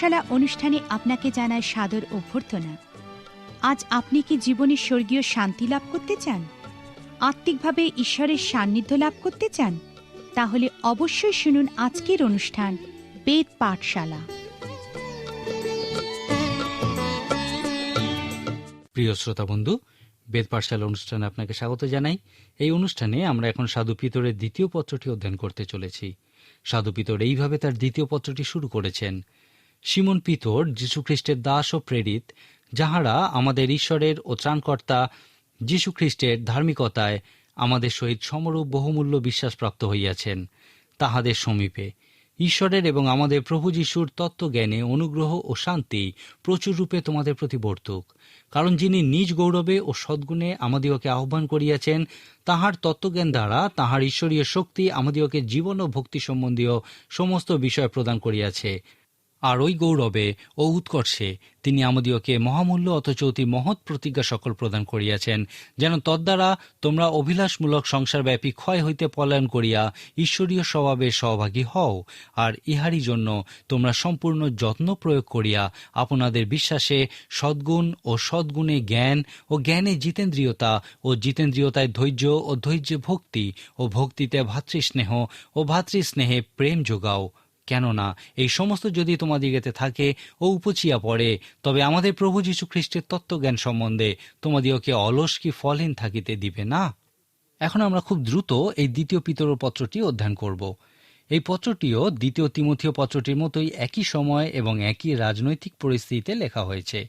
পাঠশালা অনুষ্ঠানে আপনাকে জানায় সাদর অভ্যর্থনা। আজ আপনি কি জীবনে স্বর্গীয় শান্তি লাভ করতে চান? আত্মিকভাবে ঈশ্বরের সান্নিধ্য লাভ করতে চান? তাহলে অবশ্যই শুনুন আজকের অনুষ্ঠান, বেদ পাঠশালা। প্রিয় শ্রোতা বন্ধু, বেদ পাঠশালা অনুষ্ঠানে আপনাকে স্বাগত জানাই। এই অনুষ্ঠানে আমরা এখন সাধু পিতরের দ্বিতীয় পত্রটি অধ্যয়ন করতে চলেছি। সাধু পিতর এইভাবে তার দ্বিতীয় পত্রটি শুরু করেছেন। সিমন পিতর যীশুখ্রিস্টের দাস ও প্রেরিত, যাহারা আমাদের ঈশ্বরের ও ত্রাণকর্তা যীশুখ্রিস্টের ধার্মিকতায় আমাদের সহিত সমরূপ বহুমূল্য বিশ্বাসপ্রাপ্ত হইয়াছেন। তাহাদের সমীপে ঈশ্বরের এবং আমাদের প্রভু যিশুর তত্ত্বজ্ঞানে অনুগ্রহ ও শান্তি প্রচুর রূপে তোমাদের প্রতি বর্তুক। কারণ যিনি নিজ গৌরবে ও সদ্গুণে আমাদিওকে আহ্বান করিয়াছেন, তাহার তত্ত্বজ্ঞান দ্বারা তাহার ঈশ্বরীয় শক্তি আমাদিওকে জীবন ও ভক্তি সম্বন্ধীয় সমস্ত বিষয় প্রদান করিয়াছে। আর ওই গৌরবে ও উৎকর্ষে তিনি আমাদিওকে মহামূল্য অথচ অতি মহৎ প্রতিজ্ঞা সকল প্রদান করিয়াছেন, যেন তদ্বারা তোমরা অভিলাষমূলক সংসারব্যাপী ক্ষয় হইতে পলায়ন করিয়া ঈশ্বরীয় স্বভাবে সহভাগী হও, আর ইহারই জন্য তোমরা সম্পূর্ণ যত্ন প্রয়োগ করিয়া আপনাদের বিশ্বাসে সদ্গুণ ও সদ্গুণে জ্ঞান ও জ্ঞানে জিতেন্দ্রিয়তা ও জিতেন্দ্রিয়তায় ধৈর্য ও ধৈর্যে ভক্তি ও ভক্তিতে ভাতৃস্নেহ ও ভাতৃস্নেহে প্রেম যোগাও। কেননা এই সমস্ত যদি তোমাদিগেতে থাকে ও উপচিয়া পড়ে, তবে আমাদের প্রভু যীশু খ্রিস্টের তত্ত্বজ্ঞান সম্বন্ধে তোমাদিওকে অলস কি ফলহীন থাকিতে দিবে না? এখন আমরা খুব দ্রুত এই দ্বিতীয় পিতর পত্রটি অধ্যয়ন করব। এই পত্রটিও দ্বিতীয় তিমথীয় পত্রটির মতোই একই সময় এবং একই রাজনৈতিক পরিস্থিতিতে লেখা হয়েছে।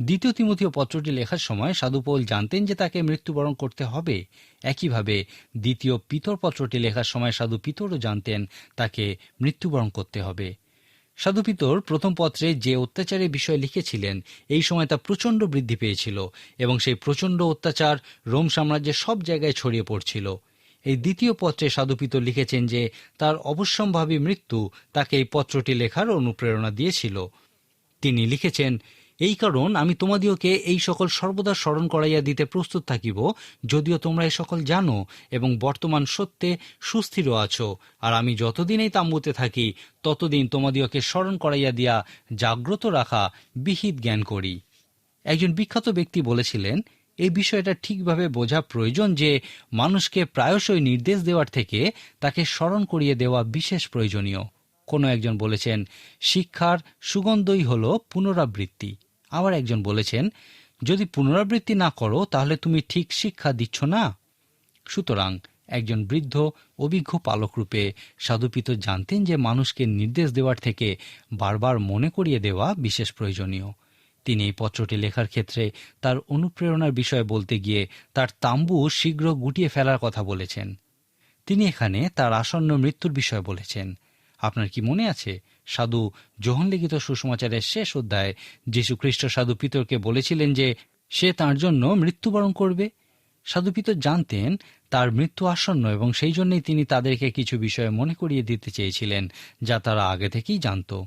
দ্বিতীয় তিমথীয় পত্রটি লেখার সময় সাধুপৌল জানতেন যে তাকে মৃত্যুবরণ করতে হবে। একইভাবে দ্বিতীয় পিতর পত্রটি লেখার সময় সাধু পিতরও জানতেন তাকে মৃত্যুবরণ করতে হবে। সাধু পিতর প্রথম পত্রে যে অত্যাচারের বিষয় লিখেছিলেন, এই সময় তা প্রচণ্ড বৃদ্ধি পেয়েছিল এবং সেই প্রচণ্ড অত্যাচার রোম সাম্রাজ্যের সব জায়গায় ছড়িয়ে পড়ছিল। এই দ্বিতীয় পত্রে সাধু পিতর লিখেছেন যে তার অবশ্যম্ভাবী মৃত্যু তাকে এই পত্রটি লেখার অনুপ্রেরণা দিয়েছিল। তিনি লিখেছেন এই কারণ আমি তোমাদিওকে এই সকল সর্বদা স্মরণ করাইয়া দিতে প্রস্তুত থাকিব, যদিও তোমরা এই সকল জানো এবং বর্তমান সত্যে সুস্থির আছো। আর আমি যতদিন এই তাম্বুতে থাকি, ততদিন তোমাদিওকে স্মরণ করাইয়া দিয়া জাগ্রত রাখা বিহিত জ্ঞান করি। একজন বিখ্যাত ব্যক্তি বলেছিলেন, এই বিষয়টা ঠিকভাবে বোঝা প্রয়োজন যে মানুষকে প্রায়শই নির্দেশ দেওয়ার থেকে তাকে স্মরণ করিয়ে দেওয়া বিশেষ প্রয়োজনীয়। কোনো একজন বলেছেন, শিক্ষার সুগন্ধই হল পুনরাবৃত্তি। আবার একজন বলেছেন, যদি পুনরাবৃত্তি না করো, তাহলে তুমি ঠিক শিক্ষা দিচ্ছ না? সুতরাং একজন বৃদ্ধ অভিজ্ঞ পালকরূপে সাধুপিত জানতেন যে মানুষকে নির্দেশ দেওয়ার থেকে বারবার মনে করিয়ে দেওয়া বিশেষ প্রয়োজনীয়। তিনি এই পত্রটি লেখার ক্ষেত্রে তার অনুপ্রেরণার বিষয়ে বলতে গিয়ে তার তাম্বু শীঘ্র গুটিয়ে ফেলার কথা বলেছেন। তিনি এখানে তার আসন্ন মৃত্যুর বিষয়ে বলেছেন। আপনার কি মনে আছে? সাধু যোহন লিখিত সুসমাচারের শেষ অধ্যায়ে যীশু খ্রিস্ট সাধু পিতরকে বলেছিলেন যে, সে তার জন্য মৃত্যুবরণ করবে। সাধু পিতর জানতেন তার মৃত্যু আসন্ন এবং সেই জন্যই তিনি তাদেরকে কিছু বিষয়ে মনে করিয়ে দিতে চেয়েছিলেন, যা তারা আগে থেকেই জানত।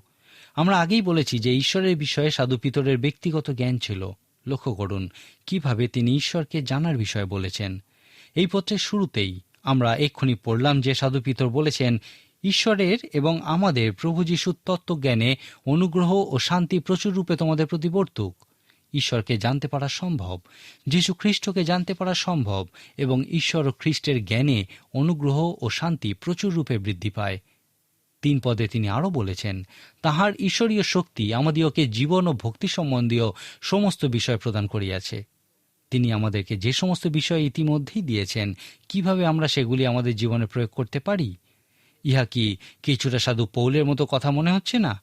আমরা আগেই বলেছি যে ঈশ্বরের বিষয়ে সাধু পিতরের ব্যক্তিগত জ্ঞান ছিল। লক্ষ্য করুন, কীভাবে তিনি ঈশ্বরকে জানার বিষয়ে বলেছেন। এই পত্রের শুরুতেই আমরা এক্ষুনি পড়লাম যে সাধু পিতর বলেছেন ঈশ্বরের এবং আমাদের প্রভু যিশুর তত্ত্বজ্ঞানে অনুগ্রহ ও শান্তি প্রচুর রূপে তোমাদের প্রতি বর্তুক। ঈশ্বরকে জানতে পারা সম্ভব, যীশু খ্রিস্টকে জানতে পারা সম্ভব এবং ঈশ্বর ও খ্রিস্টের জ্ঞানে অনুগ্রহ ও শান্তি প্রচুর রূপে বৃদ্ধি পায়। তিন পদে তিনি আরও বলেছেন, তাহার ঈশ্বরীয় শক্তি আমাদিওকে জীবন ও ভক্তি সম্বন্ধীয় সমস্ত বিষয় প্রদান করিয়াছে। তিনি আমাদেরকে যে সমস্ত বিষয় ইতিমধ্যেই দিয়েছেন, কীভাবে আমরা সেগুলি আমাদের জীবনে প্রয়োগ করতে পারি? ইহা কি কিছুটা সাধু পৌলের মতো কথা মনে হচ্ছে না?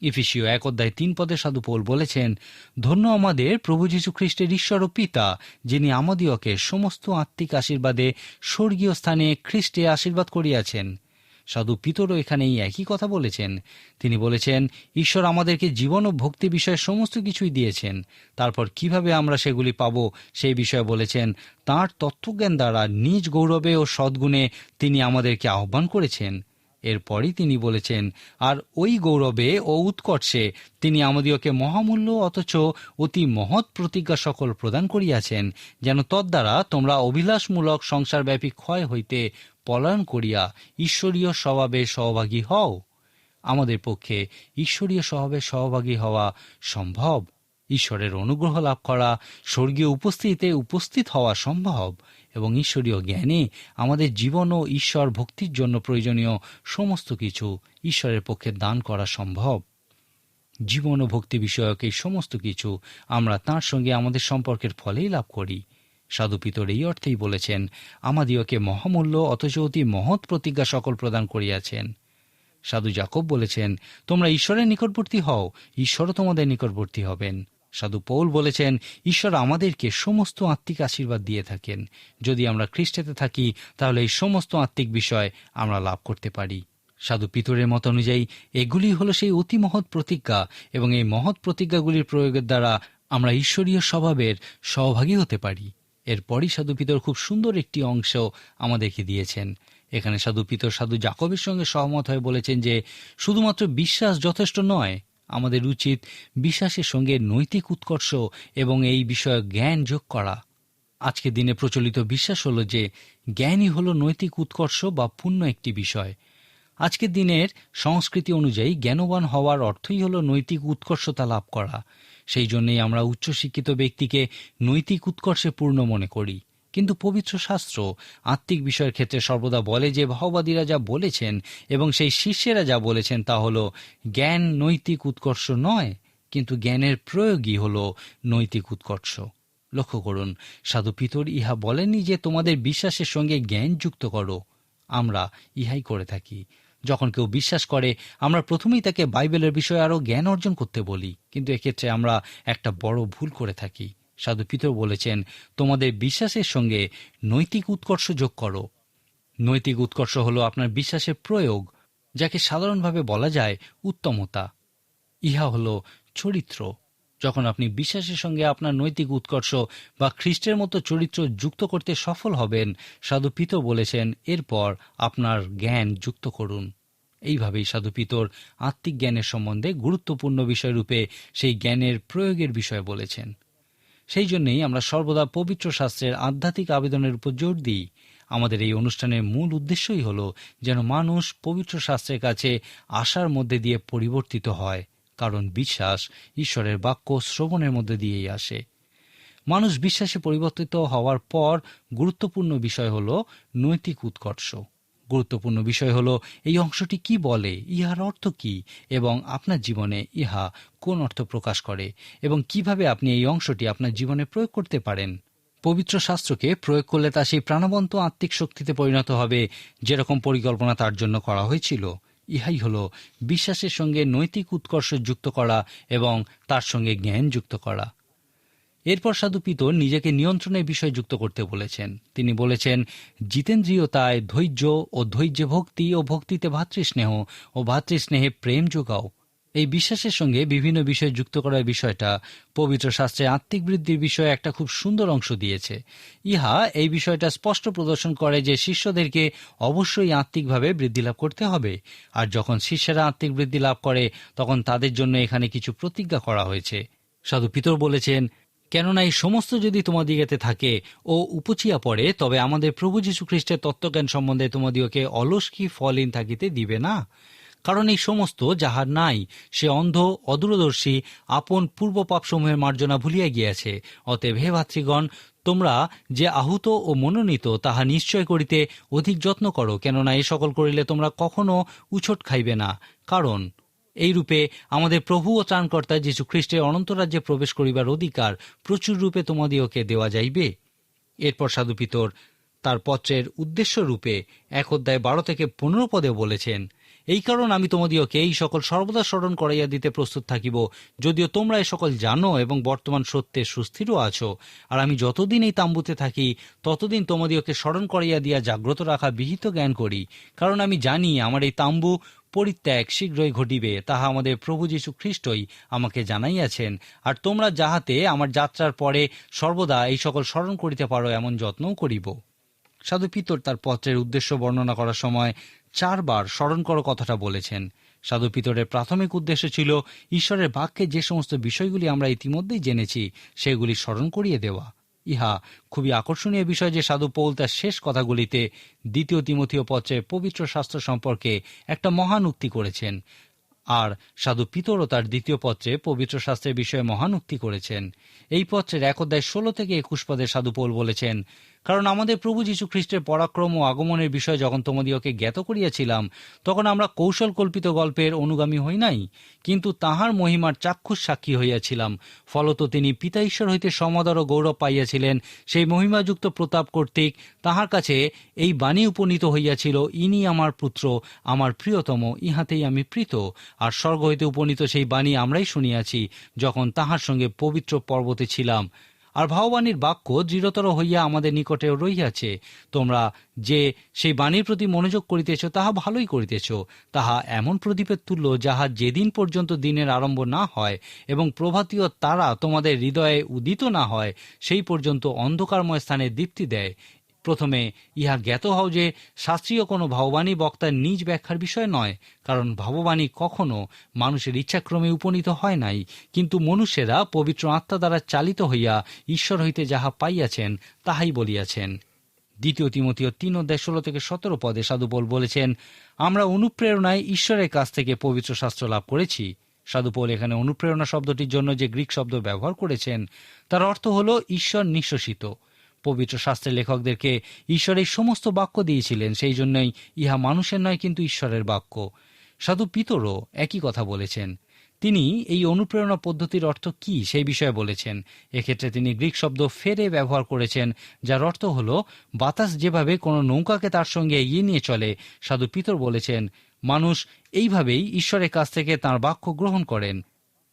ইফিসীয় এক অধ্যায় তিন পদে সাধু পৌল বলেছেন, ধন্য আমাদের প্রভু যীশু খ্রিস্টের ঈশ্বর ও পিতা, যিনি আমাদিওকে সমস্ত আত্মিক আশীর্বাদে স্বর্গীয় স্থানে খ্রিস্টে আশীর্বাদ করিয়াছেন। সাধু পিতরও এখানে এই একই কথা বলেছেন। তিনি বলেছেন, ঈশ্বর আমাদেরকে জীবন ও ভক্তি বিষয়ে সমস্ত কিছুই দিয়েছেন। তারপর কীভাবে আমরা সেগুলি পাব সেই বিষয়ে বলেছেন, তাঁর তত্ত্বজ্ঞান দ্বারা নিজ গৌরবে ও সদ্গুণে তিনি আমাদেরকে আহ্বান করেছেন। এরপরই তিনি বলেছেন, আর ওই গৌরবে ও উৎকর্ষে তিনি আমাদিওকে মহামূল্য অথচ অতি মহৎ প্রতিজ্ঞা সকল প্রদান করিয়াছেন, যেন তদ্বারা তোমরা অভিলাষমূলক সংসারব্যাপী ক্ষয় হইতে পলায়ন করিয়া ঈশ্বরীয় স্বভাবে সহভাগী হও। আমাদের পক্ষে ঈশ্বরীয় স্বভাবে সহভাগী হওয়া সম্ভব। ঈশ্বরের অনুগ্রহ লাভ করা স্বর্গীয় উপস্থিতিতে উপস্থিত হওয়া সম্ভব এবং ঈশ্বরীয় জ্ঞানে আমাদের জীবন ও ঈশ্বর ভক্তির জন্য প্রয়োজনীয় সমস্ত কিছু ঈশ্বরের পক্ষে দান করা সম্ভব। জীবন ও ভক্তি বিষয়ক এই সমস্ত কিছু আমরা তাঁর সঙ্গে আমাদের সম্পর্কের ফলেই লাভ করি। সাধু পিতর এই অর্থেই বলেছেন আমাদিওকে মহামূল্য অথচ অতি মহৎ প্রতিজ্ঞা সকল প্রদান করিয়াছেন। সাধু জাকব বলেছেন, তোমরা ঈশ্বরের নিকটবর্তী হও, ঈশ্বরও তোমাদের নিকটবর্তী হবেন। সাধু পৌল বলেছেন, ঈশ্বর আমাদেরকে সমস্ত আত্মিক আশীর্বাদ দিয়ে থাকেন। যদি আমরা খ্রিস্টেতে থাকি, তাহলে এই সমস্ত আত্মিক বিষয় আমরা লাভ করতে পারি। সাধু পিতরের মত অনুযায়ী, এগুলি হলো সেই অতি মহৎ প্রতিজ্ঞা এবং এই মহৎ প্রতিজ্ঞাগুলির প্রয়োগের দ্বারা আমরা ঈশ্বরীয় স্বভাবের সহভাগী হতে পারি। এরপরই সাধু পিতর খুব সুন্দর একটি অংশ আমাদেরকে দিয়েছেন। এখানে সাধু পিতর সাধু জাকবের সঙ্গে সহমত হয়ে বলেছেন যে, শুধুমাত্র বিশ্বাস যথেষ্ট নয়, আমাদের উচিত বিশ্বাসের সঙ্গে নৈতিক উৎকর্ষ এবং এই বিষয়ে জ্ঞান যোগ করা। আজকের দিনে প্রচলিত বিশ্বাস হলো যে, জ্ঞানই হলো নৈতিক উৎকর্ষ বা পূর্ণ একটি বিষয়। আজকের দিনের সংস্কৃতি অনুযায়ী জ্ঞানবান হওয়ার অর্থই হলো নৈতিক উৎকর্ষতা লাভ করা। সেই জন্যই আমরা উচ্চশিক্ষিত ব্যক্তিকে নৈতিক উৎকর্ষে পূর্ণ মনে করি। কিন্তু পবিত্র শাস্ত্র আত্মিক বিষয়ের ক্ষেত্রে সর্বদা বলে যে ভাওবাদীরা যা বলেছেন এবং সেই শিষ্যেরা যা বলেছেন তা হল, জ্ঞান নৈতিক উৎকর্ষ নয়, কিন্তু জ্ঞানের প্রয়োগই হল নৈতিক উৎকর্ষ। লক্ষ্য করুন, সাধু পিতর ইহা বলেনি যে তোমাদের বিশ্বাসের সঙ্গে জ্ঞান যুক্ত করো। আমরা ইহাই করে থাকি। যখন কেউ বিশ্বাস করে, আমরা প্রথমেই তাকে বাইবেলের বিষয়ে আরও জ্ঞান অর্জন করতে বলি। কিন্তু এক্ষেত্রে আমরা একটা বড় ভুল করে থাকি। সাধু পিতর বলেছেন, তোমাদের বিশ্বাসের সঙ্গে নৈতিক উৎকর্ষ যোগ করো। নৈতিক উৎকর্ষ হলো আপনার বিশ্বাসের প্রয়োগ, যাকে সাধারণভাবে বলা যায় উত্তমতা। ইহা হলো চরিত্র। যখন আপনি বিশ্বাসের সঙ্গে আপনার নৈতিক উৎকর্ষ বা খ্রিস্টের মতো চরিত্র যুক্ত করতে সফল হবেন, সাধু পিতর বলেছেন, এরপর আপনার জ্ঞান যুক্ত করুন। এইভাবেই সাধু পিতর আত্মিক জ্ঞানের সম্বন্ধে গুরুত্বপূর্ণ বিষয়রূপে সেই জ্ঞানের প্রয়োগের বিষয়ে বলেছেন। সেই জন্যেই আমরা সর্বদা পবিত্র শাস্ত্রের আধ্যাত্মিক আবেদনের উপর জোর দিই। আমাদের এই অনুষ্ঠানের মূল উদ্দেশ্যই হল যেন মানুষ পবিত্র শাস্ত্রের কাছে আশার মধ্যে দিয়ে পরিবর্তিত হয়। কারণ বিশ্বাস ঈশ্বরের বাক্য শ্রবণের মধ্যে দিয়েই আসে। মানুষ বিশ্বাসে পরিবর্তিত হওয়ার পর গুরুত্বপূর্ণ বিষয় হল নৈতিক উৎকর্ষ। গুরুত্বপূর্ণ বিষয় হল এই অংশটি কি বলে, ইহার অর্থ কি, এবং আপনার জীবনে ইহা কোন অর্থ প্রকাশ করে, এবং কীভাবে আপনি এই অংশটি আপনার জীবনে প্রয়োগ করতে পারেন। পবিত্র শাস্ত্রকে প্রয়োগ করলে তা সেই প্রাণবন্ত আত্মিক শক্তিতে পরিণত হবে, যেরকম পরিকল্পনা তার জন্য করা হয়েছিল। ইহাই হল বিশ্বাসের সঙ্গে নৈতিক উৎকর্ষ যুক্ত করা এবং তার সঙ্গে জ্ঞান যুক্ত করা। এরপর সাধু পিতর নিজেকে নিয়ন্ত্রণের বিষয় যুক্ত করতে বলেছেন। তিনি বলেছেন জিতেন্দ্রীয়তায় ধৈর্য ও ধৈর্য ভক্তি ও ভক্তিতে ভাতৃস্নেহ ও ভাতৃস্নেহে প্রেম যোগাও। এই বিশ্বাসের সঙ্গে বিভিন্ন বিষয় যুক্ত করার বিষয়টা পবিত্র শাস্ত্রে আত্মিক বৃদ্ধির বিষয়ে একটা খুব সুন্দর অংশ দিয়েছে। ইহা এই বিষয়টা স্পষ্ট প্রদর্শন করে যে শিষ্যদেরকে অবশ্যই আত্মিকভাবে বৃদ্ধি লাভ করতে হবে। আর যখন শিষ্যেরা আত্মিক বৃদ্ধি লাভ করে, তখন তাদের জন্য এখানে কিছু প্রতিজ্ঞা করা হয়েছে। সাধু পিতর বলেছেন, কেননা এই সমস্ত যদি তোমাদিগেতে থাকে ও উপচিয়া পড়ে, তবে আমাদের প্রভু যীশু খ্রিস্টের তত্ত্বজ্ঞান সম্বন্ধে তোমাদিওকে অলস কি ফলহীন থাকিতে দিবে না? কারণ এই সমস্ত যাহার নাই, সে অন্ধ, অদূরদর্শী, আপন পূর্ব পাপসমূহের মার্জনা ভুলিয়া গিয়াছে। অতএব হে ভাতৃগণ, তোমরা যে আহুত ও মনোনীত, তাহা নিশ্চয় করিতে অধিক যত্ন করো, কেননা এ সকল করিলে তোমরা কখনো উছট খাইবে না। কারণ এই রূপে আমাদের প্রভু ও ত্রাণকর্তা যীশু খ্রিস্টের অনন্ত রাজ্যে প্রবেশ করিবার অধিকার প্রচুর রূপে তোমাদিওকে দেওয়া যাইবে। এরপর সাধু পিতর তার পত্রের উদ্দেশ্য রূপে এক অধ্যায় বারো থেকে পনেরো পদে বলেছেন এই কারণ আমি তোমাদিওকে এই সকল সর্বদা স্মরণ করাইয়া দিতে প্রস্তুত থাকিব। যদিও তোমরা এ সকল জানো এবং বর্তমান সত্যে সুস্থিরও আছো। আর আমি যতদিন এই তাম্বুতে থাকি, ততদিন তোমাদিওকে স্মরণ করাইয়া দিয়া জাগ্রত রাখা বিহিত জ্ঞান করি। কারণ আমি জানি আমার এই তাম্বু পরিত্যাগ শীঘ্রই ঘটিবে, তাহা আমাদের প্রভু যীশু খ্রিস্টই আমাকে জানাইয়াছেন। আর তোমরা যাহাতে আমার যাত্রার পরে সর্বদা এই সকল স্মরণ করিতে পারো, এমন যত্নও করিব। সাধু পিতর তার পত্রের উদ্দেশ্য বর্ণনা করার সময় চারবার স্মরণ করো কথাটা বলেছেন। সাধু পিতরের প্রাথমিক উদ্দেশ্য ছিল ঈশ্বরের বাক্যে যে সমস্ত বিষয়গুলি আমরা ইতিমধ্যেই জেনেছি, সেগুলি স্মরণ করিয়ে দেওয়া। ইহা খুবই আকর্ষণীয় বিষয় যে সাধু পৌল তার শেষ কথাগুলিতে দ্বিতীয় তিমথীয় পত্রে পবিত্র শাস্ত্র সম্পর্কে একটা মহান উক্তি করেছেন। আর সাধু পিতরও তার দ্বিতীয় পত্রে পবিত্র শাস্ত্রের বিষয়ে মহান উক্তি করেছেন। এই পত্রের এক অধ্যায় ষোলো থেকে একুশ পদে সাধু পৌল বলেছেন কারণ আমাদের প্রভু যীশু খ্রিস্টের পরাক্রম ও আগমনের বিষয়ে যখন তোমাদিওকে জ্ঞাত করিয়াছিলাম, তখন আমরা কৌশল কল্পিত গল্পের অনুগামী হই নাই, কিন্তু তাহার মহিমার চাক্ষুষ সাক্ষী হইয়াছিলাম। ফলত তিনি পিতা ঈশ্বর হইতে সমাদর ও গৌরব পাইয়াছিলেন, সেই মহিমাযুক্ত প্রতাপ কর্তৃক তাহার কাছে এই বাণী উপনীত হইয়াছিল, ইনি আমার পুত্র, আমার প্রিয়তম, ইহাতেই আমি প্রীত। আর স্বর্গ হইতে উপনীত সেই বাণী আমরাই শুনিয়াছি, যখন তাহার সঙ্গে পবিত্র পর্বতে ছিলাম। আর ভাববাণীর বাক্য দৃঢ়তর হইয়া আমাদের নিকটে রহিয়াছে। তোমরা যে সেই বাণীর প্রতি মনোযোগ করিতেছ, তাহা ভালোই করিতেছ। তাহা এমন প্রদীপের তুল্য যাহা যেদিন পর্যন্ত দিনের আরম্ভ না হয় এবং প্রভাতীয় তারা তোমাদের হৃদয়ে উদিত না হয়, সেই পর্যন্ত অন্ধকারময় স্থানে দীপ্তি দেয়। প্রথমে ইহা জ্ঞাত হও যে শাস্ত্রীয় কোনো ভাববাণী বক্তার নিজ ব্যাখ্যার বিষয় নয়, কারণ ভাববাণী কখনো মানুষের ইচ্ছাক্রমে উপনীত হয় নাই। কিন্তু মনুষ্যেরা পবিত্র আত্মা দ্বারা চালিত হইয়া ঈশ্বর হইতে যাহা পাইয়াছেন, তাহাই বলিয়াছেন। দ্বিতীয় তিমতীয় তিন অধ্যায় ষোলো থেকে সতেরো পদে সাধুপোল বলেছেন, আমরা অনুপ্রেরণায় ঈশ্বরের কাছ থেকে পবিত্র শাস্ত্র লাভ করেছি। সাধুপোল এখানে অনুপ্রেরণা শব্দটির জন্য যে গ্রিক শব্দ ব্যবহার করেছেন, তার অর্থ হল ঈশ্বর নিঃশ্বসিত। পবিত্র শাস্ত্রের লেখকদেরকে ঈশ্বর এই সমস্ত বাক্য দিয়েছিলেন, সেই জন্যই ইহা মানুষের নয়, কিন্তু ঈশ্বরের বাক্য। সাধু পিতরও একই কথা বলেছেন। তিনি এই অনুপ্রেরণা পদ্ধতির অর্থ কি সেই বিষয়ে বলেছেন। এক্ষেত্রে তিনি গ্রিক শব্দ ফেরে ব্যবহার করেছেন, যার অর্থ হল, বাতাস যেভাবে কোনো নৌকাকে তার সঙ্গে এগিয়ে নিয়ে চলে, সাধু পিতর বলেছেন, মানুষ এইভাবেই ঈশ্বরের কাছ থেকে তার বাক্য গ্রহণ করেন।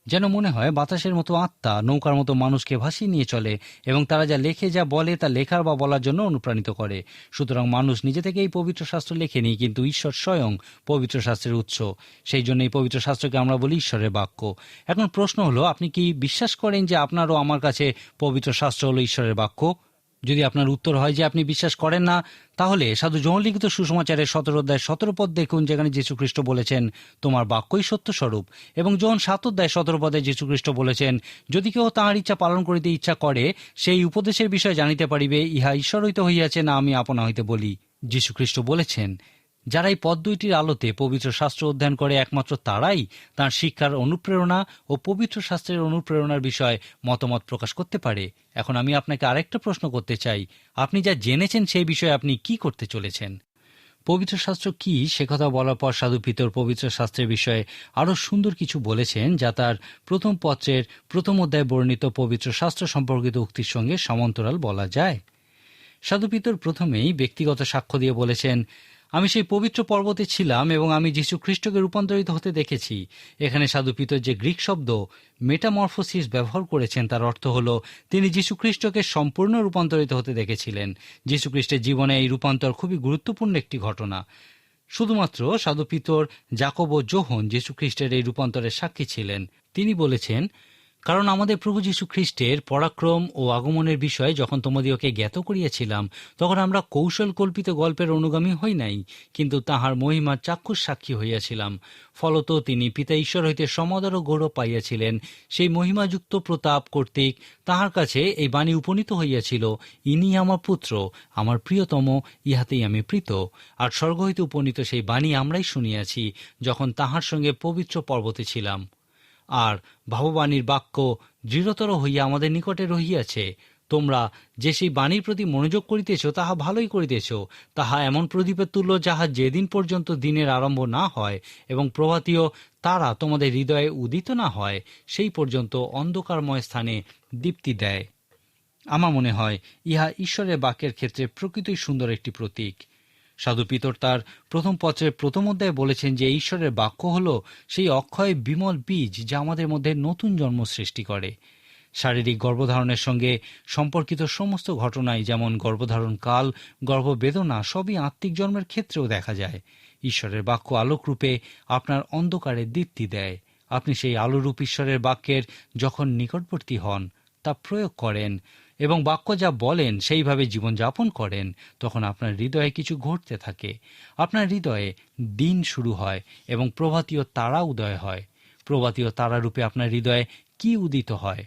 যেন মনে হয় বাতাসের মতো আত্মা নৌকার মতো মানুষকে ভাসিয়ে নিয়ে চলে এবং তারা যা লেখে, যা বলে তা লেখার বা বলার জন্য অনুপ্রাণিত করে। সুতরাং মানুষ নিজে থেকে এই পবিত্র শাস্ত্র লেখেনি কিন্তু ঈশ্বর স্বয়ং পবিত্র শাস্ত্রের উৎস। সেই জন্য এই পবিত্র শাস্ত্রকে আমরা বলি ঈশ্বরের বাক্য। এখন প্রশ্ন হলো, আপনি কি বিশ্বাস করেন যে আপনারও আমার কাছে পবিত্র শাস্ত্র হলো ঈশ্বরের বাক্য? যদি আপনার উত্তর হয় যে আপনি বিশ্বাস করেন না, তাহলে সাধু জনলিখিত সুসমাচারের সতেরো অধ্যায় সতেরো পদ দেখুন, যেখানে যীশুখ্রিস্ট বলেছেন, তোমার বাক্যই সত্যস্বরূপ। এবং যখন সাত অধ্যায় সতেরো পদে যীশুখ্রিস্ট বলেছেন, যদি কেউ তাহার ইচ্ছা পালন করিতে ইচ্ছা করে, সেই উপদেশের বিষয়ে জানিতে পারিবে, ইহা ঈশ্বর হইতে হইয়াছে, না আমি আপনা হইতে বলি। যীশুখ্রিস্ট বলেছেন যারা এই পদ দুইটির আলোতে পবিত্র শাস্ত্র অধ্যয়ন করে একমাত্র তারাই তার শিক্ষার অনুপ্রেরণা ও পবিত্র শাস্ত্রের অনুপ্রেরণার বিষয়ে মতামত প্রকাশ করতে পারে। এখন আমি আপনাকে আরেকটা প্রশ্ন করতে চাই। আপনি যা জেনেছেন সেই বিষয়ে আপনি কি করতে চলেছেন? পবিত্র শাস্ত্র কি? সে কথা বলার পর সাধু পিতর পবিত্র শাস্ত্রের বিষয়ে আরও সুন্দর কিছু বলেছেন, যা তার প্রথম পত্রের প্রথম অধ্যায় বর্ণিত পবিত্র শাস্ত্র সম্পর্কিত উক্তির সঙ্গে সমান্তরাল বলা যায়। সাধু পিতর প্রথমেই ব্যক্তিগত সাক্ষ্য দিয়ে বলেছেন আমি সেই পবিত্র পর্বতে ছিলাম এবং আমি যীশু খ্রিস্টকে রূপান্তরিত হতে দেখেছি। এখানে সাধু পিতর যে গ্রিক শব্দ মেটামরফোসিস ব্যবহার করেছেন, তার অর্থ হল তিনি যীশু খ্রিস্টকে সম্পূর্ণ রূপান্তরিত হতে দেখেছিলেন। যীশু খ্রিস্টের জীবনে এই রূপান্তর খুবই গুরুত্বপূর্ণ একটি ঘটনা। শুধুমাত্র সাধু পিতর জাকব ও যোহন যীশু খ্রিস্টের এই রূপান্তরের সাক্ষী ছিলেন। তিনি বলেছেন কারণ আমাদের প্রভু যীশু খ্রিস্টের পরাক্রম ও আগমনের বিষয়ে যখন তোমাদিওকে জ্ঞাত করিয়াছিলাম, তখন আমরা কৌশল কল্পিত গল্পের অনুগামী হই নাই, কিন্তু তাহার মহিমার চাক্ষুষ সাক্ষী হইয়াছিলাম। ফলত তিনি পিতা ঈশ্বর হইতে সমাদর গৌরব পাইয়াছিলেন। সেই মহিমাযুক্ত প্রতাপ কর্তৃক তাহার কাছে এই বাণী উপনীত হইয়াছিল, ইনি আমার পুত্র, আমার প্রিয়তম, ইহাতেই আমি প্রীত। আর স্বর্গ হইতে উপনীত সেই বাণী আমরাই শুনিয়াছি, যখন তাহার সঙ্গে পবিত্র পর্বতে ছিলাম। আর ভাববাণীর বাক্য দৃঢ়তর হইয়া আমাদের নিকটে রহিয়াছে। তোমরা যে সেই বাণীর প্রতি মনোযোগ করিতেছ, তাহা ভালোই করিতেছ। তাহা এমন প্রদীপের তুল্য যাহা যেদিন পর্যন্ত দিনের আরম্ভ না হয় এবং প্রভাতীয়, তারা তোমাদের হৃদয়ে উদিত না হয়, সেই পর্যন্ত অন্ধকারময় স্থানে দীপ্তি দেয়। আমার মনে হয়, ইহা ঈশ্বরের বাক্যের ক্ষেত্রে প্রকৃতই সুন্দর একটি প্রতীক। সাধু পিতর তার প্রথম পত্রের প্রথম অধ্যায়ে বলেছেন যে ঈশ্বরের বাক্য হল সেই অক্ষয় বিমল বীজ যা আমাদের মধ্যে নতুন জন্ম সৃষ্টি করে। শারীরিক গর্ভধারণের সঙ্গে সম্পর্কিত সমস্ত ঘটনাই যেমন গর্ভধারণ কাল, গর্ভবেদনা, সবই আত্মিক জন্মের ক্ষেত্রেও দেখা যায়। ঈশ্বরের বাক্য আলোকরূপে আপনার অন্ধকারে দীপ্তি দেয়। আপনি সেই আলোরূপ ঈশ্বরের বাক্যের যখন নিকটবর্তী হন, তা প্রয়োগ করেন। এবং বাক্য যা বলেন, সেইভাবে জীবনযাপন করেন, তখন আপনার হৃদয়ে কিছু ঘটতে থাকে। আপনার হৃদয়ে দিন শুরু হয় এবং প্রভাতীয় তারা উদয় হয়। প্রভাতীয় তারা রূপে আপনার হৃদয়ে কি উদিত হয়?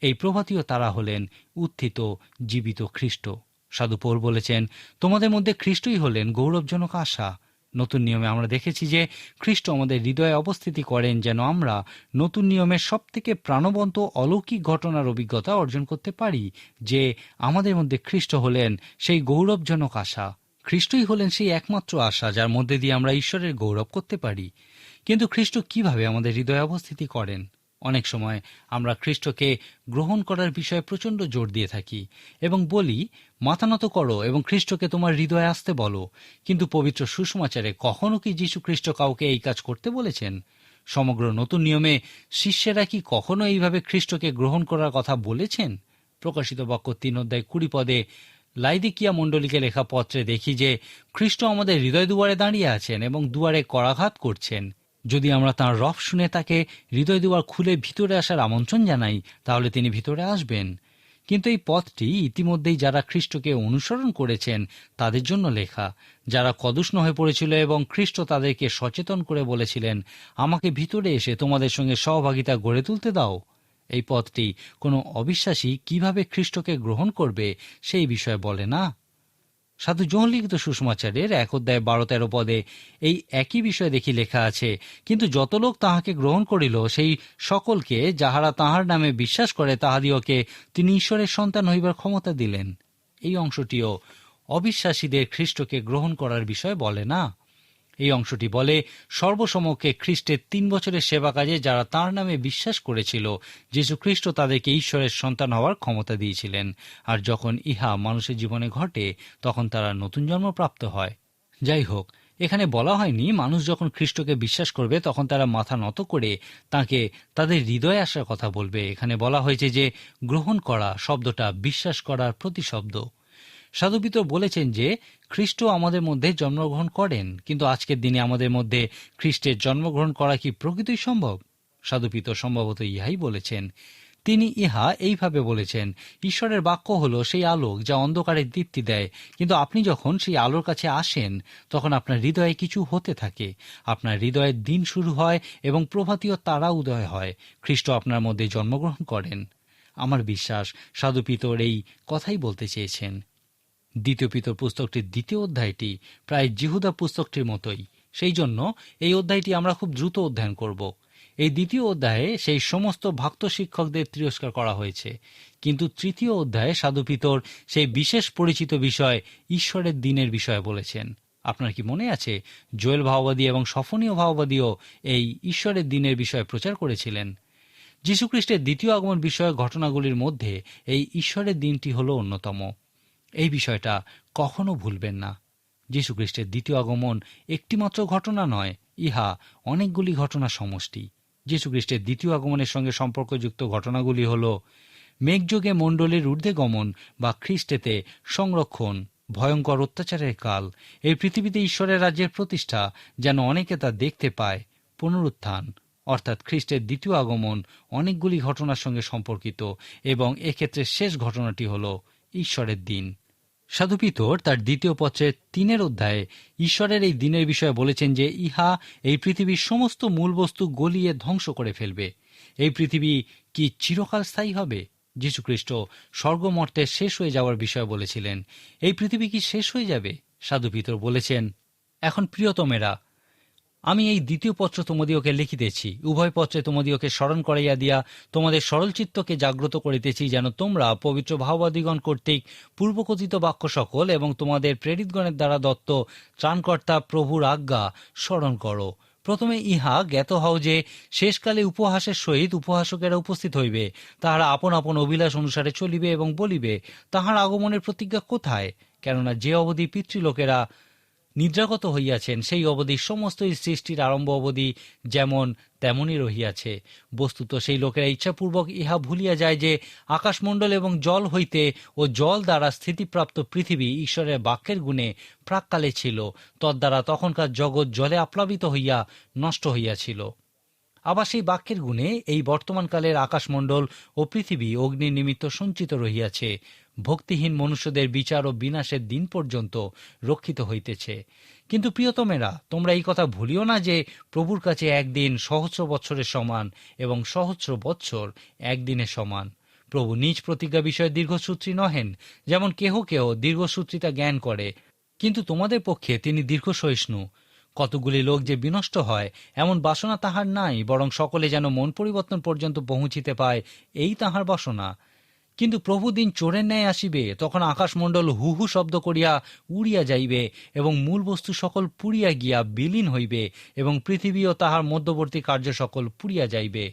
এই প্রভাতীয় তারা হলেন উত্থিত, জীবিত খ্রিস্ট। সাধু পৌর বলেছেন, তোমাদের মধ্যে খ্রিস্টই হলেন গৌরবজনক আশা। নতুন নিয়মে আমরা দেখেছি যে খ্রিস্ট আমাদের হৃদয়ে অবস্থিতি করেন যেন আমরা নতুন নিয়মের সব থেকে প্রাণবন্ত অলৌকিক ঘটনার অভিজ্ঞতা অর্জন করতে পারি, যে আমাদের মধ্যে খ্রিস্ট হলেন সেই গৌরবজনক আশা। খ্রিস্টই হলেন সেই একমাত্র আশা যার মধ্যে দিয়ে আমরা ঈশ্বরের গৌরব করতে পারি। কিন্তু খ্রিস্ট কীভাবে আমাদের হৃদয়ে অবস্থিতি করেন? অনেক সময় আমরা খ্রিস্টকে গ্রহণ করার বিষয়ে প্রচণ্ড জোর দিয়ে থাকি এবং বলি মাথানত করো এবং খ্রিস্টকে তোমার হৃদয়ে আসতে বলো। কিন্তু পবিত্র সুষমাচারে কখনো কি যীশু খ্রিস্ট কাউকে এই কাজ করতে বলেছেন? সমগ্র নতুন নিয়মে শিষ্যেরা কি কখনো এইভাবে খ্রিস্টকে গ্রহণ করার কথা বলেছেন? প্রকাশিত বাক্য তিন অধ্যায় কুড়ি পদে লাইদিকিয়া মণ্ডলীকে লেখা পত্রে দেখি যে খ্রিস্ট আমাদের হৃদয় দুয়ারে দাঁড়িয়ে আছেন এবং দুয়ারে করাঘাত করছেন। যদি আমরা তাঁর রফ শুনে তাকে হৃদয় দুয়ার খুলে ভিতরে আসার আমন্ত্রণ জানাই, তাহলে তিনি ভিতরে আসবেন। কিন্তু এই পথটি ইতিমধ্যেই যারা খ্রিস্টকে অনুসরণ করেছেন, তাদের জন্য লেখা। যারা কদুষ্ণ হয়ে পড়েছিল এবং খ্রিস্ট তাদেরকে সচেতন করে বলেছিলেন, আমাকে ভিতরে এসে তোমাদের সঙ্গে সহভাগিতা গড়ে তুলতে দাও। এই পথটি কোনো অবিশ্বাসী কীভাবে খ্রিস্টকে গ্রহণ করবে, সেই বিষয়ে বলে না। সাধু জোহন লিখিত সুষমাচারের এক অধ্যায় বারো তেরো পদে এই একই বিষয় দেখি লেখা আছে, কিন্তু যত লোক তাহাকে গ্রহণ করিল, সেই সকলকে যাহারা তাহার নামে বিশ্বাস করে তাহাদিওকে তিনি ঈশ্বরের সন্তান হইবার ক্ষমতা দিলেন। এই অংশটিও অবিশ্বাসীদের খ্রিস্টকে গ্রহণ করার বিষয় বলে না। এই অংশটি বলে, সর্বসমক্ষে খ্রিস্টের তিন বছরের সেবা কাজে যারা তাঁর নামে বিশ্বাস করেছিল খ্রিস্ট তাদেরকে ঈশ্বরের সন্তান হওয়ার ক্ষমতা দিয়েছিলেন। আর যখন ইহা মানুষের জীবনে ঘটে, তখন তারা নতুন জন্ম প্রাপ্ত হয়। যাই হোক, এখানে বলা হয়নি মানুষ যখন খ্রিস্টকে বিশ্বাস করবে, তখন তারা মাথা নত করে তাকে তাদের হৃদয়ে আসার কথা বলবে। এখানে বলা হয়েছে যে, গ্রহণ করা শব্দটা বিশ্বাস করার প্রতিশব্দ। সাধুপিতর বলেছেন যে খ্রিস্ট আমাদের মধ্যে জন্মগ্রহণ করেন, কিন্তু আজকের দিনে আমাদের মধ্যে খ্রিস্টের জন্মগ্রহণ করা কি প্রকৃতই সম্ভব? সাধুপিত সম্ভবত ইহাই বলেছেন। তিনি ইহা এইভাবে বলেছেন, ঈশ্বরের বাক্য হল সেই আলোক যা অন্ধকারের দীপ্তি দেয়, কিন্তু আপনি যখন সেই আলোর কাছে আসেন, তখন আপনার হৃদয়ে কিছু হতে থাকে। আপনার হৃদয়ের দিন শুরু হয় এবং প্রভাতীয় তারা উদয় হয়। খ্রিস্ট আপনার মধ্যে জন্মগ্রহণ করেন। আমার বিশ্বাস সাধুপিতর এই কথাই বলতে চেয়েছেন। দ্বিতীয় পিতর পুস্তকটির দ্বিতীয় অধ্যায়টি প্রায় জিহুদা পুস্তকটির মতোই। সেই জন্য এই অধ্যায়টি আমরা খুব দ্রুত অধ্যয়ন করব। এই দ্বিতীয় অধ্যায়ে সেই সমস্ত ভক্ত শিক্ষকদের তিরস্কার করা হয়েছে। কিন্তু তৃতীয় অধ্যায়ে সাধু পিতর সেই বিশেষ পরিচিত বিষয় ঈশ্বরের দিনের বিষয়ে বলেছেন। আপনার কি মনে আছে, জোয়েল ভাওবাদী এবং সফনীয় ভাওবাদীও এই ঈশ্বরের দিনের বিষয়ে প্রচার করেছিলেন? যীশুখ্রিস্টের দ্বিতীয় আগমন বিষয়ক ঘটনাগুলির মধ্যে এই ঈশ্বরের দিনটি হল অন্যতম। এই বিষয়টা কখনো ভুলবেন না। যীশুখ্রিস্টের দ্বিতীয় আগমন একটিমাত্র ঘটনা নয়, ইহা অনেকগুলি ঘটনা সমষ্টি। যীশুখ্রিস্টের দ্বিতীয় আগমনের সঙ্গে সম্পর্কযুক্ত ঘটনাগুলি হল মেঘযোগে মণ্ডলের ঊর্ধ্বে গমন বা খ্রিস্টেতে সংরক্ষণ, ভয়ঙ্কর অত্যাচারের কাল, এই পৃথিবীতে ঈশ্বরের রাজ্যের প্রতিষ্ঠা যেন অনেকে তা দেখতে পায়, পুনরুত্থান, অর্থাৎ খ্রিস্টের দ্বিতীয় আগমন অনেকগুলি ঘটনার সঙ্গে সম্পর্কিত এবং এক্ষেত্রে শেষ ঘটনাটি হল ঈশ্বরের দিন। সাধু পিতর তার দ্বিতীয় পত্রের তিনের অধ্যায়ে ঈশ্বরের এই দিনের বিষয়ে বলেছেন যে, ইহা এই পৃথিবীর সমস্ত মূল বস্তু গলিয়ে ধ্বংস করে ফেলবে। এই পৃথিবী কি চিরকাল স্থায়ী হবে? যীশুখ্রিস্ট স্বর্গমর্তে শেষ হয়ে যাওয়ার বিষয়ে বলেছিলেন। এই পৃথিবী কি শেষ হয়ে যাবে? সাধু পিতর বলেছেন, এখন প্রিয়তমেরা আমি এই দ্বিতীয় পত্র তোমাদিওকে লিখিতেছি। উভয় পত্রে তোমাদিওকে স্মরণ করাইয়া দিয়া তোমাদের সরল চিত্তকে জাগ্রত করিতেছি যেন তোমরা পবিত্র ভাওবাদীগণ কর্তৃক পূর্বকথিত বাক্য সকল এবং তোমাদের প্রেরিতগণের দ্বারা দত্ত ত্রাণকর্তা প্রভুর আজ্ঞা স্মরণ করো। প্রথমে ইহা জ্ঞাত হও যে শেষকালে উপহাসের সহিত উপহাসকেরা উপস্থিত হইবে। তাহারা আপন আপন অভিলাষ অনুসারে চলিবে এবং বলিবে, তাহার আগমনের প্রতিজ্ঞা কোথায়? কেননা যে অবধি পিতৃলোকেরা নিদ্রাগত হইয়াছেন, সেই অবধি সমস্ত সৃষ্টির আরম্ভ অবধি যেমন তেমনই রহিয়াছে। বস্তুত সেই লোকেরা ইচ্ছাপূর্বক ইহা ভুলিয়া যায় যে, আকাশমণ্ডল এবং জল হইতে ও জল দ্বারা স্থিতিপ্রাপ্ত পৃথিবী ঈশ্বরের বাক্যের গুণে প্রাককালে ছিল তদ্বারা তখনকার জগৎ জলে আপ্লাবিত হইয়া নষ্ট হইয়াছিল। আবার সেই বাক্যের গুণে এই বর্তমানকালের আকাশমণ্ডল ও পৃথিবী অগ্নি নিমিত্ত সঞ্চিত রহিয়াছে। ভক্তিহীন মনুষ্যদের বিচার ও বিনাশের দিন পর্যন্ত রক্ষিত হইতেছে। কিন্তু প্রিয়তমেরা, তোমরা এই কথা ভুলিও না যে প্রভুর কাছে একদিন সহস্র বৎসরের সমান এবং সহস্র বৎসর একদিনের সমান। প্রভু নিজ প্রতিজ্ঞা বিষয়ে দীর্ঘসূত্রী নহেন, যেমন কেহ কেহ দীর্ঘসূত্রিতা জ্ঞান করে। কিন্তু তোমাদের পক্ষে তিনি দীর্ঘ সহিষ্ণু কতগুলি লোক যে বিনষ্ট হয়, এমন বাসনা তাহার নাই, বরং সকলে যেন মন পরিবর্তন পর্যন্ত পৌঁছিতে পায়, এই তাহার বাসনা। কিন্তু প্রভু দিন চোরের ন্যায় আসিবে, তখন আকাশমণ্ডল হু হু শব্দ করিয়া উড়িয়া যাইবে এবং মূল বস্তু সকল পুড়িয়া গিয়া বিলীন হইবে এবং পৃথিবী ও তাহার মধ্যবর্তী কার্য সকল পুড়িয়া যাইবে।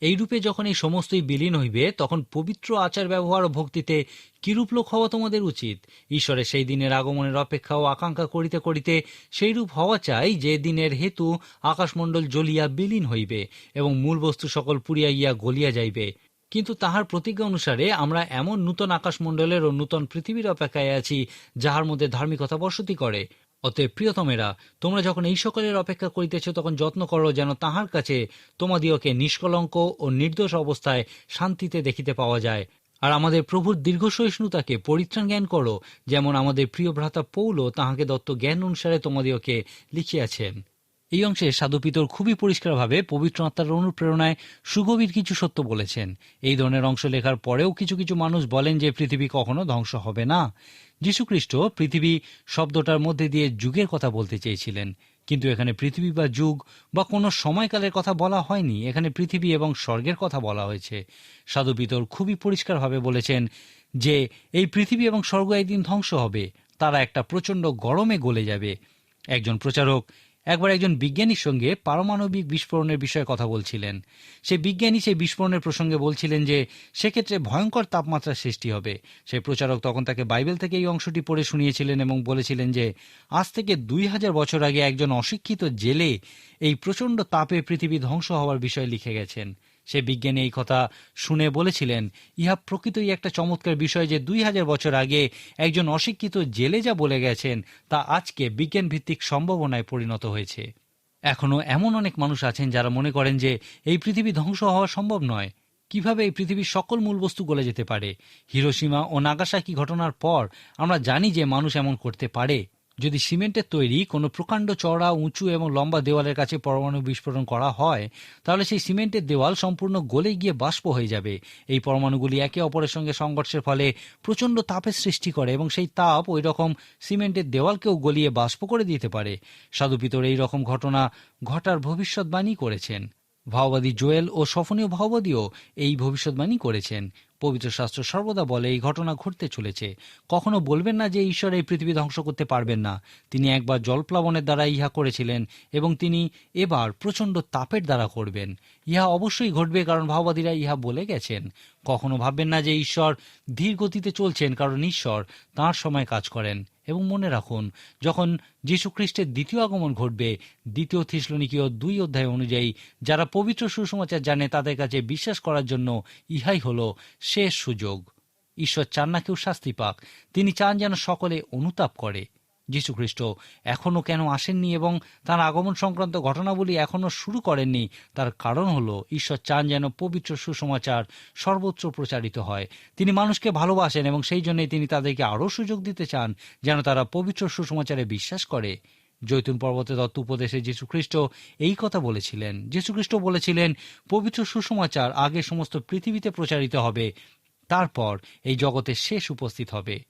এইরূপে যখন এই সমস্তই বিলীন হইবে, তখন পবিত্র আচার ব্যবহার ও ভক্তিতে কিরূপ লোক হওয়া তোমাদের উচিত? ঈশ্বরের সেই দিনের আগমনের অপেক্ষা ও আকাঙ্ক্ষা করিতে করিতে সেইরূপ হওয়া চাই যে দিনের হেতু আকাশমণ্ডল জ্বলিয়া বিলীন হইবে এবং মূল বস্তু সকল পুড়িয়া গিয়া গলিয়া যাইবে। কিন্তু তাহার প্রতিজ্ঞা অনুসারে আমরা এমন নূতন আকাশমণ্ডলের ও নূতন পৃথিবীর অপেক্ষায় আছি, যাহার মধ্যে ধার্মিকতা বসতি করে। অতএব প্রিয়তমেরা, তোমরা যখন এই সকলের অপেক্ষা করিতেছ, তখন যত্ন করো যেন তাহার কাছে তোমাদিওকে নিষ্কলঙ্ক ও নির্দোষ অবস্থায় শান্তিতে দেখিতে পাওয়া যায়। আর আমাদের প্রভুর দীর্ঘ সহিষ্ণুতাকে পরিত্রাণ জ্ঞান করো, যেমন আমাদের প্রিয় ভ্রাতা পৌলও তাহাকে দত্ত জ্ঞান অনুসারে তোমাদিওকে লিখিয়াছেন। এই অংশে সাধু পিতর খুবই পরিষ্কারভাবে পবিত্র আত্মার অনুপ্রেরণায় সুগভীর কিছু সত্য বলেছেন। এই ধরনের অংশ লেখার পরেও কিছু কিছু মানুষ বলেন যে পৃথিবী কখনো ধ্বংস হবে না। যীশুখ্রিস্ট পৃথিবী শব্দটার মধ্যে দিয়ে যুগের কথা বলতে চেয়েছিলেন। কিন্তু এখানে পৃথিবী বা যুগ বা কোনো সময়কালের কথা বলা হয়নি। এখানে পৃথিবী এবং স্বর্গের কথা বলা হয়েছে। সাধু পিতর খুবই পরিষ্কারভাবে বলেছেন যে এই পৃথিবী এবং স্বর্গ একদিন ধ্বংস হবে। তারা একটা প্রচণ্ড গরমে গলে যাবে। একজন প্রচারক একবার একজন বিজ্ঞানীর সঙ্গে পারমাণবিক বিস্ফোরণের বিষয়ে কথা বলছিলেন। সে বিজ্ঞানী সেই বিস্ফোরণের প্রসঙ্গে বলছিলেন যে, সেক্ষেত্রে ভয়ঙ্কর তাপমাত্রা সৃষ্টি হবে। সে প্রচারক তখন তাকে বাইবেল থেকে এই অংশটি পড়ে শুনিয়েছিলেন এবং বলেছিলেন যে, আজ থেকে দুই হাজার বছর আগে একজন অশিক্ষিত জেলে এই প্রচণ্ড তাপে পৃথিবী ধ্বংস হওয়ার বিষয়ে লিখে গেছেন। সে বিজ্ঞানী এই কথা শুনে বলেছিলেন, ইহা প্রকৃতই একটা চমৎকার বিষয় যে দুই হাজার বছর আগে একজন অশিক্ষিত জেলে যা বলে গেছেন, তা আজকে বিজ্ঞান ভিত্তিক সম্ভাবনায় পরিণত হয়েছে। এখনও এমন অনেক মানুষ আছেন যারা মনে করেন যে এই পৃথিবী ধ্বংস হওয়া সম্ভব নয়। কীভাবে এই পৃথিবীর সকল মূল বস্তু গলে যেতে পারে? হিরোসীমা ও নাগাসাকি ঘটনার পর আমরা জানি যে মানুষ এমন করতে পারে। যদি সিমেন্টের তৈরি কোনো প্রকাণ্ড চড়া উঁচু এবং লম্বা দেওয়ালের কাছে পরমাণু বিস্ফোরণ করা হয়, তাহলে সেই সিমেন্টের দেওয়াল সম্পূর্ণ গলে গিয়ে বাষ্প হয়ে যাবে। এই পরমাণুগুলি একে অপরের সঙ্গে সংঘর্ষের ফলে প্রচণ্ড তাপের সৃষ্টি করে এবং সেই তাপ ওই রকম সিমেন্টের দেওয়ালকেও গলিয়ে বাষ্প করে দিতে পারে। সাধুপিতর এই রকম ঘটনা ঘটার ভবিষ্যৎবাণী করেছেন। ভাওবাদী জোয়েল ও সফনীয় ভাওবাদীও এই ভবিষ্যৎবাণী করেছেন। পবিত্র শাস্ত্র সর্বদা বলে, এই ঘটনা ঘটতে চলেছে। কখনো বলবেন না যে ঈশ্বর এই পৃথিবী ধ্বংস করতে পারবেন না। তিনি একবার জলপ্লাবনের দ্বারা ইহা করেছিলেন এবং তিনি এবার প্রচণ্ড তাপের দ্বারা করবেন। ইহা অবশ্যই ঘটবে কারণ ভাওবাদীরা ইহা বলে গেছেন। কখনো ভাববেন না যে ঈশ্বর ধীর গতিতে চলছেন, কারণ ঈশ্বর তাঁর সময় কাজ করেন। এবং মনে রাখুন, যখন যীশুখ্রিস্টের দ্বিতীয় আগমন ঘটবে, দ্বিতীয় থিসলনিকীয় দুই অধ্যায় অনুযায়ী যারা পবিত্র সুসমাচার জানে তাদের কাছে বিশ্বাস করার জন্য ইহাই হল শেষ সুযোগ। ঈশ্বর চান না কেউ শাস্তি পাক, তিনি চান যেন সকলে অনুতাপ করে। যীশুখ্রিস্ট এখনও কেন আসেননি এবং তার আগমন সংক্রান্ত ঘটনাবলী এখনও শুরু করেননি? তার কারণ হল, ঈশ্বর চান যেন পবিত্র সুসমাচার সর্বত্র প্রচারিত হয়। তিনি মানুষকে ভালোবাসেন এবং সেই জন্যই তিনি তাদেরকে আরও সুযোগ দিতে চান যেন তারা পবিত্র সুসমাচারে বিশ্বাস করে। জৈতুন পর্বতে দত্ত উপদেশে যীশুখ্রিস্ট এই কথা বলেছিলেন। যীশুখ্রিস্ট বলেছিলেন, পবিত্র সুসমাচার আগে সমস্ত পৃথিবীতে প্রচারিত হবে, তারপর এই জগতে শেষ উপস্থিত হবে।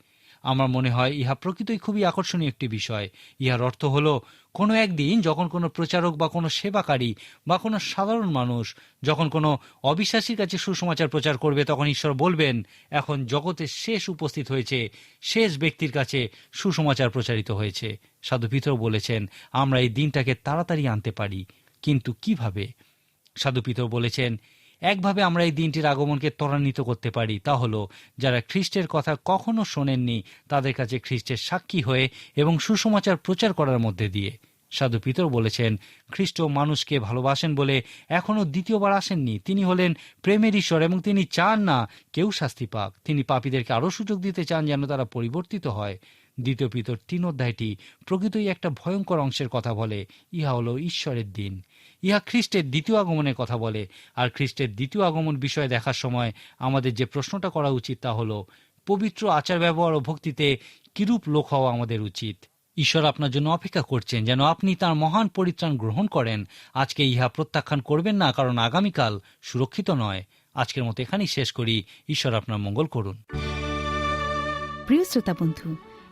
আমার মনে হয় ইহা প্রকৃতই খুবই আকর্ষণীয় একটি বিষয়। ইহার অর্থ হল, কোনো একদিন যখন কোনো প্রচারক বা কোনো সেবাকারী বা কোনো সাধারণ মানুষ যখন কোনো অবিশ্বাসীর কাছে সুসমাচার প্রচার করবে, তখন ঈশ্বর বলবেন, এখন জগতে শেষ উপস্থিত হয়েছে, শেষ ব্যক্তির কাছে সুসমাচার প্রচারিত হয়েছে। সাধু পিতর বলেছেন, আমরা এই দিনটাকে তাড়াতাড়ি আনতে পারি, কিন্তু কীভাবে? সাধু পিতর বলেছেন একভাবে আমরা এই দিনটির আগমনকে ত্বরান্বিত করতে পারি। তা হলো, যারা খ্রিস্টের কথা কখনো শোনেননি, তাদের কাছে খ্রিস্টের সাক্ষী হয়ে এবং সুসমাচার প্রচার করার মধ্যে দিয়ে। সাধু পিতর বলেছেন, খ্রিস্ট মানুষকে ভালোবাসেন বলে এখনও দ্বিতীয়বার আসেননি। তিনি হলেন প্রেমের ঈশ্বর এবং তিনি চান না কেউ শাস্তি পাক। তিনি পাপীদেরকে আরও সুযোগ দিতে চান যেন তারা পরিবর্তিত হয়। দ্বিতীয় পিতর তিন অধ্যায়টি প্রকৃতই একটা ভয়ঙ্কর অংশের কথা বলে। ইহা হল ঈশ্বরের দিন। ইহা খ্রিস্টের দ্বিতীয় আগমনের কথা বলে। আর খ্রিস্টের দ্বিতীয় আগমন বিষয়ে দেখার সময় আমাদের যে প্রশ্নটা করা উচিত তা হলো, পবিত্র আচার ব্যবহার ও ভক্তিতে কিরূপ লোক হওয়া আমাদের উচিত? ঈশ্বর আপনার জন্য অপেক্ষা করছেন যেন আপনি তার মহান পরিত্রাণ গ্রহণ করেন। আজকে ইহা প্রত্যাখ্যান করবেন না, কারণ আগামীকাল সুরক্ষিত নয়। আজকের মতো এখানেই শেষ করি। ঈশ্বর আপনার মঙ্গল করুন। প্রিয় শ্রোতা বন্ধু